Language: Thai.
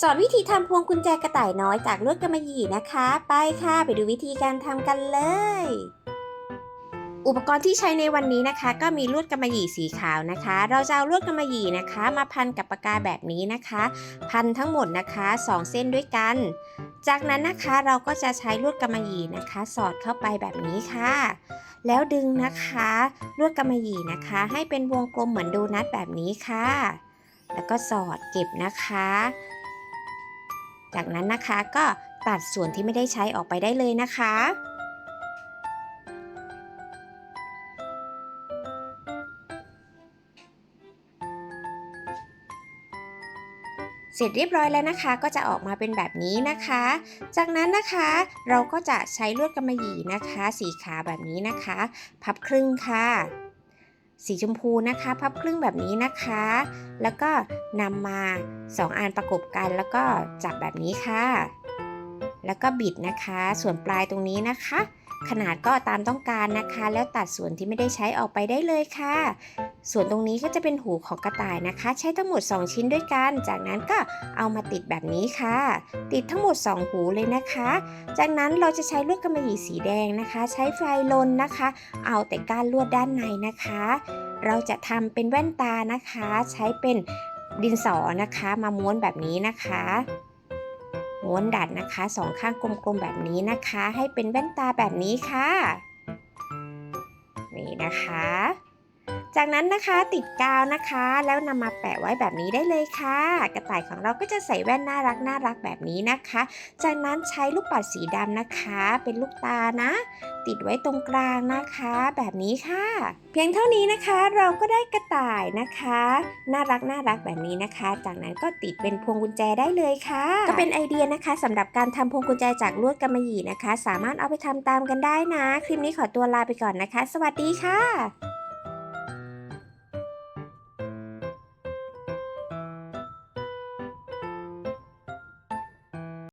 สอนวิธีทำพวงกุญแจกระต่ายน้อยจากลวดกำมะหยี่นะคะ ไปค่ะไปดูวิธีการทำกันเลย อุปกรณ์ที่ใช้ในวันนี้นะคะ ก็มีลวดกำมะหยี่สีขาวนะคะ เราจะเอาลวดกำมะหยี่นะคะ มาพันกับปากกาแบบนี้นะคะ พันทั้งหมดนะคะ 2 เส้นด้วยกัน จากนั้นนะคะเราก็จะใช้ลวดกำมะหยี่นะคะ สอดเข้าไปแบบนี้ค่ะ แล้วดึงนะคะลวดกำมะหยี่นะคะ ให้เป็นวงกลมเหมือนโดนัทแบบนี้ค่ะ แล้วก็สอดเก็บนะคะ จากนั้นนะคะก็ตัดส่วนที่ไม่ได้ใช้ออกไปได้เลยนะคะ เสร็จเรียบร้อยแล้วนะคะ ก็จะออกมาเป็นแบบนี้นะคะ จากนั้นนะคะเราก็จะใช้ลวดกำมะหยี่นะคะ สีขาแบบนี้นะคะ พับครึ่งค่ะ สีชมพูนะคะพับครึ่งแบบนี้นะคะ แล้วก็นำมา 2 อันประกบกันแล้วก็จับแบบนี้ค่ะ แล้วก็บิดนะคะ ส่วนปลายตรงนี้นะคะ ขนาดก็ตามต้องการนะคะ แล้วตัดส่วนที่ไม่ได้ใช้ออกไปได้เลยค่ะ ส่วนตรงนี้ก็จะเป็นหูของกระต่ายนะคะ ใช้ทั้งหมด 2 ชิ้นด้วยกัน จากนั้นก็เอามาติดแบบนี้ค่ะ ติดทั้งหมด 2 หูเลยนะคะ จากนั้นเราจะใช้ลวดกำมะหยี่สีแดงนะคะ ใช้ไฟลนนะคะ เอาแต่ก้านลวดด้านในนะคะ เราจะทำเป็นแว่นตานะคะ ใช้เป็นดินสอนะคะ มาม้วนแบบนี้นะคะม้วนดัดนะคะสองข้างกลมๆแบบนี้นะคะ ให้เป็นแว่นตาแบบนี้ค่ะ นี่นะคะ จากนั้นนะคะติดกาวนะคะ แล้วนำมาแปะไว้แบบนี้ได้เลยค่ะ กระต่ายของเราก็จะใส่แว่นน่ารักน่ารักแบบนี้นะคะ จากนั้นใช้ลูกปัดสีดำนะคะ เป็นลูกตานะ ติดไว้ตรงกลางนะคะ แบบนี้ค่ะ เพียงเท่านี้นะคะเราก็ได้กระต่ายนะคะ น่ารักน่ารักแบบนี้นะคะ จากนั้นก็ติดเป็นพวงกุญแจได้เลยค่ะ ก็เป็นไอเดียนะคะสำหรับการทำพวงกุญแจจากลวดกำมะหยี่นะคะ สามารถเอาไปทำตามกันได้นะ คลิปนี้ขอตัวลาไปก่อนนะคะ สวัสดีค่ะ